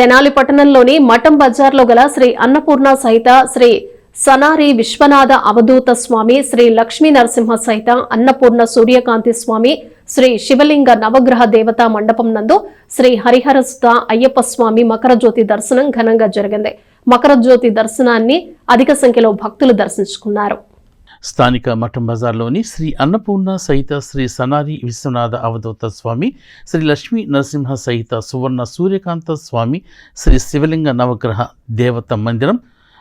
తెనాలి పట్టణంలోని మఠం బజార్లో గల శ్రీ అన్నపూర్ణ సహిత శ్రీ సనారి విశ్వనాథ అవధూత స్వామి శ్రీ లక్ష్మీ నరసింహ సహిత అన్నపూర్ణ సూర్యకాంతి స్వామి శ్రీ శివలింగ నవగ్రహ దేవతా మండపం నందు శ్రీ హరిహరసుత అయ్యప్ప స్వామి మకర జ్యోతి దర్శనం ఘనంగా జరిగింది. మకర జ్యోతి దర్శనాన్ని అధిక సంఖ్యలో భక్తులు దర్శించుకున్నారు. స్థానిక మఠం బజార్లోని శ్రీ అన్నపూర్ణ సహిత శ్రీ సనారి విశ్వనాథ అవధూత స్వామి శ్రీ లక్ష్మీ నరసింహ సహిత సువర్ణ సూర్యకాంత స్వామి శ్రీ శివలింగ నవగ్రహ దేవత మందిరం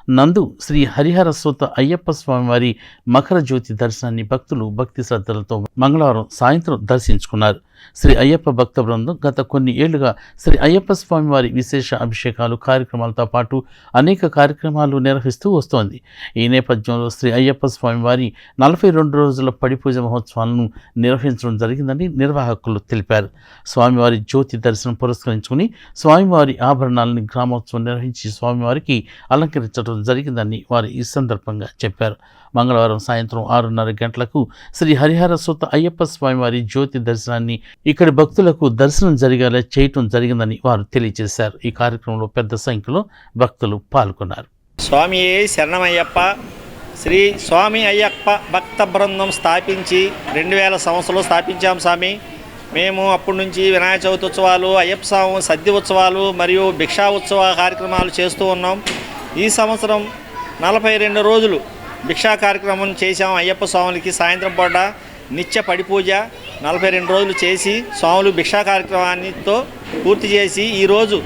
నందు శ్రీ హరిహర సూత అయ్యప్ప స్వామివారి మకర జ్యోతి దర్శనాన్ని భక్తులు భక్తి శ్రద్ధలతో మంగళవారం సాయంత్రం దర్శించుకున్నారు. శ్రీ అయ్యప్ప భక్త బృందం గత కొన్ని ఏళ్ళుగా శ్రీ అయ్యప్ప స్వామి వారి విశేష అభిషేకాలు కార్యక్రమాలతో పాటు అనేక కార్యక్రమాలు నిర్వహిస్తూ వస్తోంది. ఈ నేపథ్యంలో శ్రీ అయ్యప్ప స్వామి వారి నలభై రెండు రోజుల పడిపూజ మహోత్సవాలను నిర్వహించడం జరిగిందని నిర్వాహకులు తెలిపారు. స్వామివారి జ్యోతి దర్శనం పురస్కరించుకుని స్వామివారి ఆభరణాలను గ్రామోత్సవం నిర్వహించి స్వామివారికి అలంకరించడం జరిగిందని వారు ఈ సందర్భంగా చెప్పారు. మంగళవారం సాయంత్రం ఆరున్నర గంటలకు శ్రీ హరిహర సుత అయ్యప్ప స్వామివారి జ్యోతి దర్శనాన్ని ఇక్కడి భక్తులకు దర్శనం జరిగేలా చేయటం జరిగిందని వారు తెలియజేశారు. ఈ కార్యక్రమంలో పెద్ద సంఖ్యలో భక్తులు పాల్గొన్నారు. స్వామి శరణమయ్యప్ప శ్రీ స్వామి అయ్యప్ప భక్త బృందం స్థాపించి రెండు వేల సంవత్సరంలో స్థాపించాం స్వామి. మేము అప్పటి నుంచి వినాయక చవితి ఉత్సవాలు అయ్యప్ప స్వామి సద్ది ఉత్సవాలు మరియు భిక్షా ఉత్సవ కార్యక్రమాలు చేస్తూ ఉన్నాం. ఈ సంవత్సరం నలభై రెండు రోజులు భిక్షా కార్యక్రమం చేశాం అయ్యప్ప స్వాములకి. సాయంత్రం పూట నిత్య పడిపూజ నలభై రెండు రోజులు చేసి స్వాములు భిక్షా కార్యక్రమాన్నితో పూర్తి చేసి ఈరోజు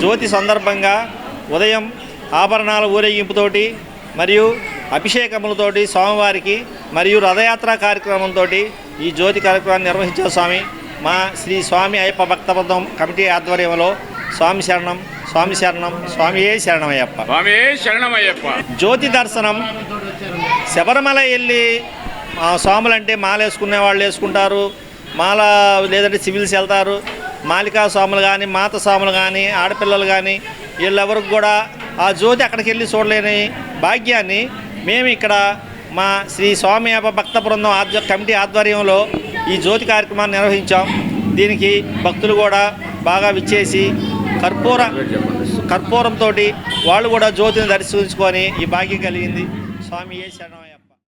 జ్యోతి సందర్భంగా ఉదయం ఆభరణాల ఊరేగింపుతోటి మరియు అభిషేకములతోటి స్వామివారికి మరియు రథయాత్ర కార్యక్రమంతో ఈ జ్యోతి కార్యక్రమాన్ని నిర్వహించారు స్వామి. మా శ్రీ స్వామి అయ్యప్ప భక్తపదం కమిటీ ఆధ్వర్యంలో స్వామి శరణం స్వామి శరణం స్వామియే శరణం అయ్యప్ప స్వామి శరణమయ్యప్ప? జ్యోతి దర్శనం శబరిమల వెళ్ళి స్వాములంటే మాల వేసుకునే వాళ్ళు వేసుకుంటారు మాల లేదంటే సివిల్స్ వెళ్తారు మాలికా స్వాములు కానీ మాత స్వాములు కానీ ఆడపిల్లలు కానీ వీళ్ళెవరికి కూడా ఆ జ్యోతి అక్కడికి వెళ్ళి చూడలేని భాగ్యాన్ని మేము ఇక్కడ మా శ్రీ స్వామి అప్ప భక్త బృందం ఆధ్వ కమిటీ ఆధ్వర్యంలో ఈ జ్యోతి కార్యక్రమాన్ని నిర్వహించాం. దీనికి భక్తులు కూడా బాగా విచ్చేసి కర్పూర కర్పూరంతో వాళ్ళు కూడా జ్యోతిని దర్శించుకొని ఈ భాగ్యం కలిగింది. స్వామి ఏ శరణమయ్య.